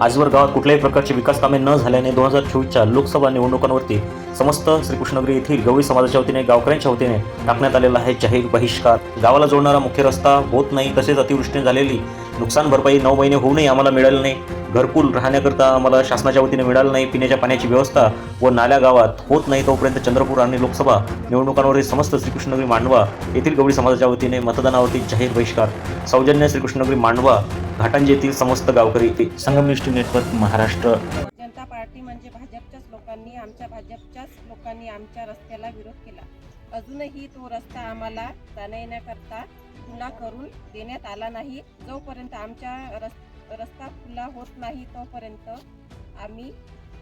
आजवर गावात कुठल्याही प्रकारची विकास कामे न झाल्याने दोन हजार चोवीसच्या लोकसभा निवडणुकांवरती समस्त श्रीकृष्णनगरी येथील गवळी समाजाच्या वतीने गावकऱ्यांच्या वतीने टाकण्यात आलेला आहे जाहीर बहिष्कार. गावाला जोडणारा मुख्य रस्ता होत नाही तसेच अतिवृष्टीने झालेली नुकसान भरपाई नऊ महिने होऊनही आम्हाला मिळालं नाही. घरकुल राहण्याकरता आम्हाला शासनाच्या वतीने मिळालं नाही. पिण्याच्या पाण्याची व्यवस्था व नाल्या गावात होत नाही तोपर्यंत चंद्रपूर आणि लोकसभा निवडणुकांवरील समस्त श्रीकृष्णनगरी मांडवा येथील गवळी समाजाच्या वतीने मतदानावरती जाहीर बहिष्कार. सौजन्य श्रीकृष्णनगरी मांडवा घाटांजे येथील समस्त गावकरी संगमिष्टी नेटवर्क महाराष्ट्र. जनता पार्टी म्हणजे भाजपच्याच लोकांनी आमच्या भाजपच्याच लोकांनी आमच्या रस्त्याला विरोध केला. अजूनही तो रस्ता आम्हाला जाण्या येण्याकरता खुला करून देण्यात आला नाही. जोपर्यंत आमच्या रस रस्ता खुला होत नाही तोपर्यंत आम्ही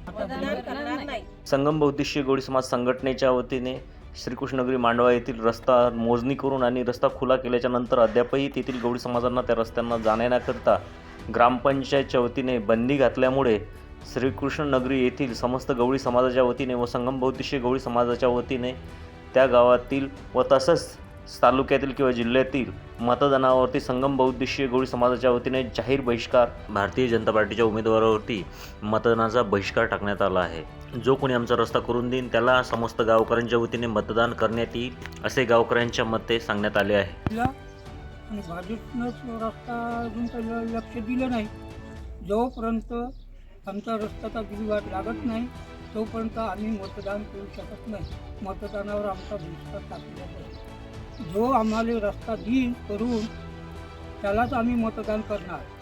मतदान करणार नाही. संगम बौद्धिशीय गवळी समाज संघटनेच्या वतीने श्रीकृष्णगिरी मांडवा येथील रस्ता मोजणी करून आणि रस्ता खुला केल्याच्यानंतर अद्यापही तेथील गवळी समाजांना त्या रस्त्यांना जाण्याकरता ग्रामपंचायतच्या वतीने बंदी घातल्यामुळे श्रीकृष्णनगरी येथील समस्त गवळी समाजाच्या वतीने व संगम बौद्धिशीय गवळी समाजाच्या वतीने त्या गावातील व तसंच तालुक्यातील किंवा जिल्ह्यातील मतदानावरती संगम बहुद्देशीय गवळी समाजाच्या वतीने जाहीर बहिष्कार भारतीय जनता पार्टीच्या उमेदवारावरती मतदानाचा बहिष्कार टाकण्यात आला आहे. जो कोणी आमचा रस्ता करून देईन त्याला समस्त गावकऱ्यांच्या वतीने मतदान करण्यात येईल असे गावकऱ्यांच्या मते सांगण्यात आले आहे. दिला आणि भाजपनंच रस्ता अजून काही लक्ष दिलं नाही. जोपर्यंत आमचा रस्त्याचा बिलवाट लागत नाही तोपर्यंत आम्ही मतदान करू शकत नाही. मतदानावर आमचा बहिष्कार टाकलेला आहे जो आम्हाला रस्ता देईल करून त्यालाच आम्ही मतदान करणार.